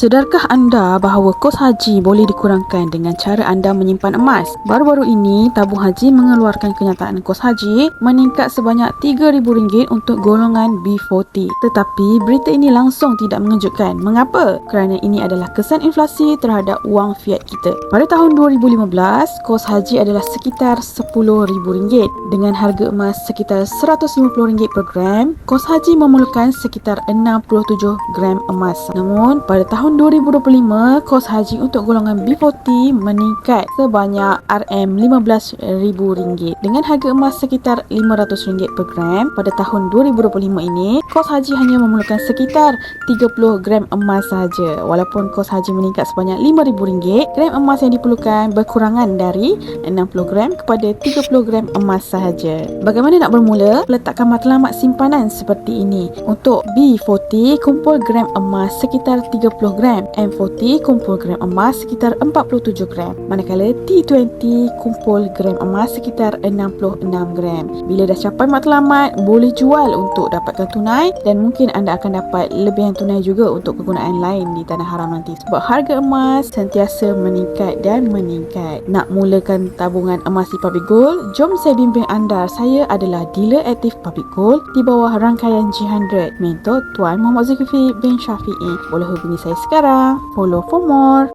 Sedarkah anda bahawa kos haji boleh dikurangkan dengan cara anda menyimpan emas? Baru-baru ini, tabung haji mengeluarkan kenyataan kos haji meningkat sebanyak RM3,000 untuk golongan B40. Tetapi berita ini langsung tidak mengejutkan. Mengapa? Kerana ini adalah kesan inflasi terhadap wang fiat kita. Pada tahun 2015, kos haji adalah sekitar RM10,000. Dengan harga emas sekitar RM150 per gram, kos haji memerlukan sekitar 67 gram emas. Namun, pada tahun 2025, kos haji untuk golongan B40 meningkat sebanyak RM15,000 dengan harga emas sekitar RM500 per gram. Pada tahun 2025 ini, kos haji hanya memerlukan sekitar 30 gram emas sahaja. Walaupun kos haji meningkat sebanyak RM5,000, gram emas yang diperlukan berkurangan dari 60 gram kepada 30 gram emas sahaja. Bagaimana nak bermula? Letakkan matlamat simpanan seperti ini. Untuk B40, kumpul gram emas sekitar 30 gram. M40 kumpul gram emas sekitar 47 gram. Manakala T20 kumpul gram emas sekitar 66 gram. Bila dah capai matlamat, boleh jual untuk dapatkan tunai dan mungkin anda akan dapat lebihan tunai juga untuk kegunaan lain di tanah haram nanti. Sebab harga emas sentiasa meningkat dan meningkat. Nak mulakan tabungan emas di Public Gold? Jom saya bimbing anda. Saya adalah dealer aktif Public Gold di bawah rangkaian G100. Mentor Tuan Muhammad Zulkifli bin Syafi'i. Boleh hubungi saya sekarang. Follow for more.